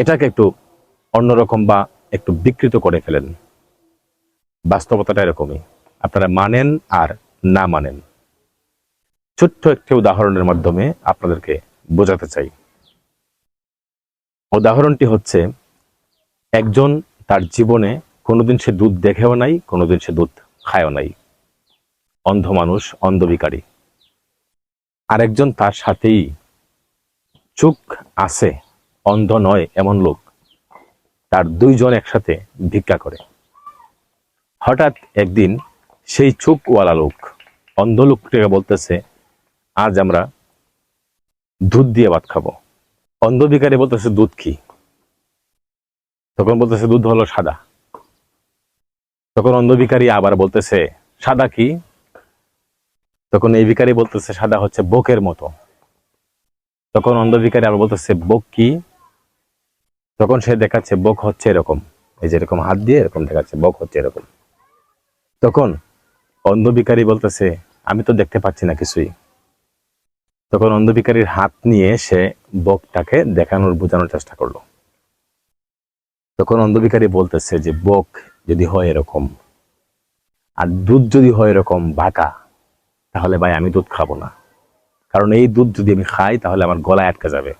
এটাকে একটু অন্যরকম বা একটু বিকৃত করে ফেলেন। বাস্তবতাটা এরকমই। আপনারা মানেন আর না মানেন। ছোট্ট একটি উদাহরণের মাধ্যমে আপনাদেরকে বোঝাতে চাই। উদাহরণটি হচ্ছে, একজন তার জীবনে কোনোদিন সে দুধ দেখেও নাই, কোনোদিন সে দুধ খায়ও নাই। অন্ধ মানুষ, অন্ধ ভিখারি। আরেকজন তার সাথেই চোখ আছে। অন্ধ নয় এমন লোক। তার দুইজন একসাথে ভিক্ষা করে। হঠাৎ একদিন সেই চোখওয়ালা লোক, অন্ধ লোকটাকে বলতেছে, আজ আমরা দুধ দিয়ে ভাত খাব। অন্ধ ভিখারি বলতেছে, দুধ কি? তখন বলতেছে, দুধ হলো সাদা। তখন অন্ধ ভিখারি আবার বলতেছে, সাদা কি? তখন এই ভিখারি বলতেছে, সাদা হচ্ছে বকের মতো। তখন অন্ধ ভিখারি আবার বলতেছে, বক কি? তখন সে দেখাচ্ছে, বক হচ্ছে এরকম। এই যে এরকম হাত দিয়ে এরকম দেখাচ্ছে, বক হচ্ছে এরকম। তখন অন্ধ ভিখারি বলতেছে, আমি তো দেখতে পাচ্ছি না কিছুই। তখন অন্ধ ভিখারির হাত নিয়ে সে বকটাকে দেখানোর বোঝানোর চেষ্টা করল। তখন অন্ধ ভিখারি বলতেছে যে, বক যদি হয় এরকম আর দুধ যদি হয় এরকম বাঁকা, তাহলে ভাই আমি দুধ খাব না। কারণ এই দুধ যদি আমি খাই, তাহলে আমার গলায় আটকে যাবে।